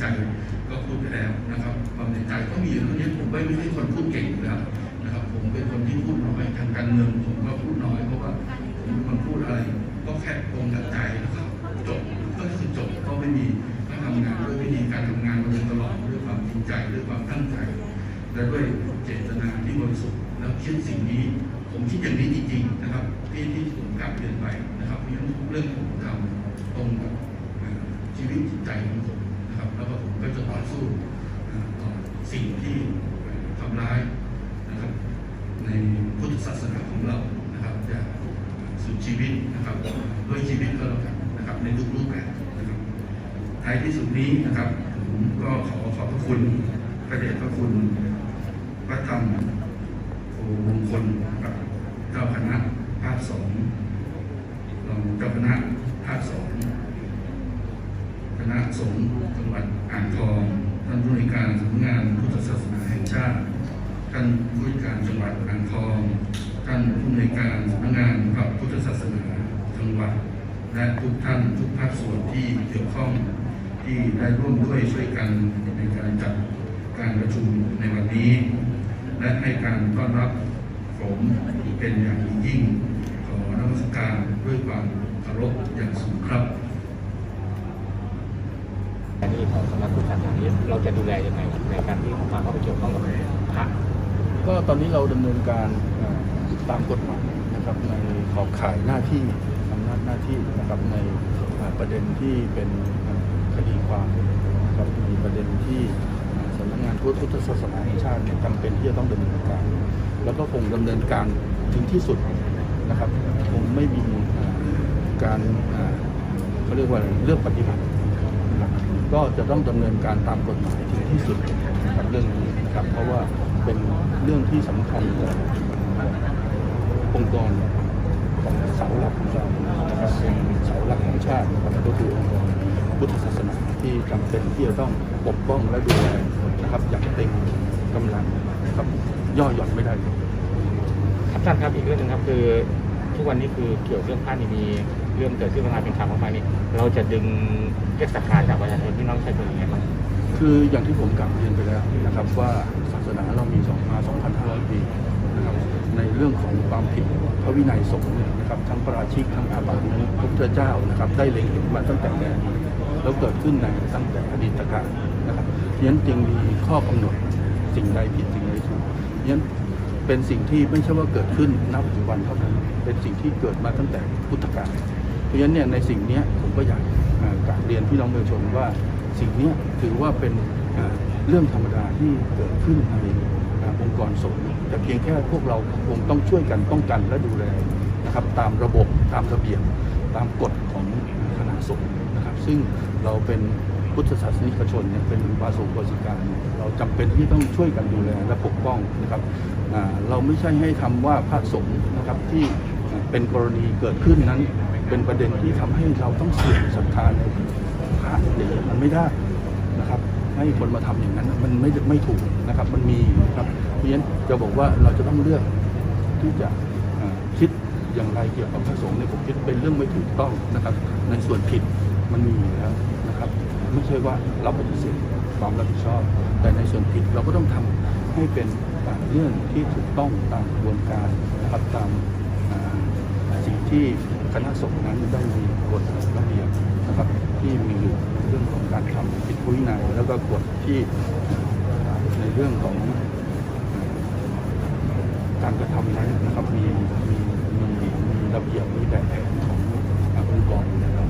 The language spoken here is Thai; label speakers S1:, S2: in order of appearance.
S1: ใจก็พูดไปแล้วนะครับความในใจก็มีอยู่เท่านี้ผมไม่ไม่ใช่คนพูดเก่งอยู่แล้วนะครับ ผมเป็นคนที่พูดน้อยทางการเมืองผมก็พูดน้อยเพราะว่าผมเป็นคนพูดอะไร ก็แค่ตรงกับใจนะครับจบก็คือจบก็ไม่มีถ้าทำงานด้วยวิธีการทำงานมาโดยตลอดด้วยความจริงใจด้วยความตั้งใจ และด้วยเจตนาที่บริสุทธิ์แล้วคิดสิ่งนี้ผมคิดอย่างนี้จริงๆนะครับที่ที่ผมกลับเรียนไปนะครับเพราะฉะนั้นเรื่องที่ผมทำตรงกับชีวิตจิตใจของผม สู้ต่อสิ่งที่ทำร้ายนะครับในพุทธศาสนาของเรานะครับจะสุดชีวิตนะครับด้วยชีวิตก็แล้วกันนะครับในทุกรูปแบบนะครับท้ายที่สุดนี้นะครับผมก็ขอขอบพระคุณพระเดชพระคุณพระธรรมโอมงคลกับเจ้าคณะภาคสองรองเจ้าคณะภาคสอง คณะสงฆ์จังหวัดอ่างทอง ท่านผู้ในการสำนักงานพุทธศาสนาแห่งชาติ ท่านผู้ในการจังหวัดอ่างทอง ท่านผู้ในการสำนักงานพระพุทธศาสนาจังหวัด และทุกท่านทุกภาคส่วนที่เกี่ยวข้องที่ได้ร่วมด้วยช่วยกันในการจัดการประชุมในวันนี้ และให้การต้อนรับผมเป็นอย่างยิ่ง ขอนมัสการด้วยความเคารพอย่างสูงครับ
S2: อันนี้ของสำนักพุทธศาสนานี้ เราจะดูแลยังไงในการที่มาเข้าไปเกี่ยวข้องกับพระ
S3: ก็ตอนนี้เราดำเนินการตามกฎหมายนะครับในขอบข่ายหน้าที่อำนาจหน้าที่นะครับในประเด็นที่เป็นคดีความนะครับมีประเด็นที่สำนักงานพุทธศาสนาแห่งชาติจำเป็นที่จะต้องดำเนินการ แล้วก็คงดำเนินการถึงที่สุดนะครับคงไม่มีการเขาเรียกว่าอะไรเลือกปฏิบัติ ก็จะต้องดำเนินการตามกฎหมายถึงที่สุดนะครับเรื่องนี้นะครับเพราะว่าเป็นเรื่องที่สำคัญกับองค์กรของเสาหลักของเรานะครับเป็นเสาหลักของชาตินะครับก็คือองค์กรพุทธศาสนาที่จำเป็นที่จะต้องปกป้องและดูแลนะครับอย่างเต็มกำลังนะครับย่อหย่อนไม่ได้
S2: ครับท่านครับอีกเรื่องหนึงครับคือทุกวันนี้คือเกี่ยวเรื่องพระนี่มี เรื่องเกิดขึ้นมาเป็นข่าวออกมานี่เราจะดึงเรียกศรัทธาจากประชาชนที่น้องชายคนอย่างไรบ้าง
S3: คืออย่างที่ผมกลับเรียนไปแล้วนะครับว่าศาสนาเรามีสองมา2,500 ปีนะครับในเรื่องของความผิดพระวินัยสงฆ์เนี่ยนะครับทั้งประราชิกทั้งอาบัตินั้นพระพุทธเจ้านะครับได้เล็งเห็นมาตั้งแต่แรกแล้วเกิดขึ้นในตั้งแต่อดีตการนะครับเพราะฉะนั้นจึงมีข้อกำหนดสิ่งใดผิดสิ่งใดถูกเพราะฉะนั้นเป็นสิ่งที่ไม่ใช่ว่าเกิดขึ้นณปัจจุบันเท่านั้นเป็นสิ่งที่เกิดมาตั้งแต่พุทธกาล ราะฉะนั้นเนี่ยในสิ่งนี้ผมก็อยากอ่ากราบเรียนพี่น้องประชาชนว่าสิ่งนี้ถือว่าเป็นเรื่องธรรมดาที่เกิดขึ้นในองค์กรสงฆ์แต่เพียงแค่พวกเราคงต้องช่วยกันป้องกันและดูแลนะครับตามระบบตามระเบียบตามกฎของคณะสงฆ์นะครับ ซึ่งเราเป็นพุทธศาสนิกชนเนี่ยเป็นวาสุโกสิการเราจำเป็นที่ต้องช่วยกันดูแลและปกป้องนะครับเราไม่ใช่ให้ทำว่าพระสงฆ์นะครับที่เป็นกรณีเกิดขึ้นนั้น เป็นประเด็นที่ทำให้เราต้องเสื่อมศรัทธาในพระอย่างนี้มันไม่ได้นะครับ ให้คนมาทำอย่างนั้นมันไม่ไม่ถูกนะครับ มันมีนะครับเพราะฉะนั้นจะบอกว่าเราจะต้องเลือกที่จะคิดอย่างไรเกี่ยวกับพระสงฆ์ในผมคิดเป็นเรื่องไม่ถูกต้องนะครับ ในส่วนผิดมันมีอยู่แล้วนะครับ ไม่ใช่ว่าเราปฏิเสธความรับผิดชอบ แต่ในส่วนผิดเราก็ต้องทำให้เป็นเรื่องที่ถูกต้องตามกระบวนการนะครับตามสิ่งที่ คณะสงฆ์นั้นได้มีกฎระเบียบนะครับที่มีอยู่เรื่องของการทำผิดวิธในแล้วก็กฎที่ในเรื่องของการกระทำนั้นนะครับมีมีมีระเบียบมีแบบแผนขององค์กรนะครับ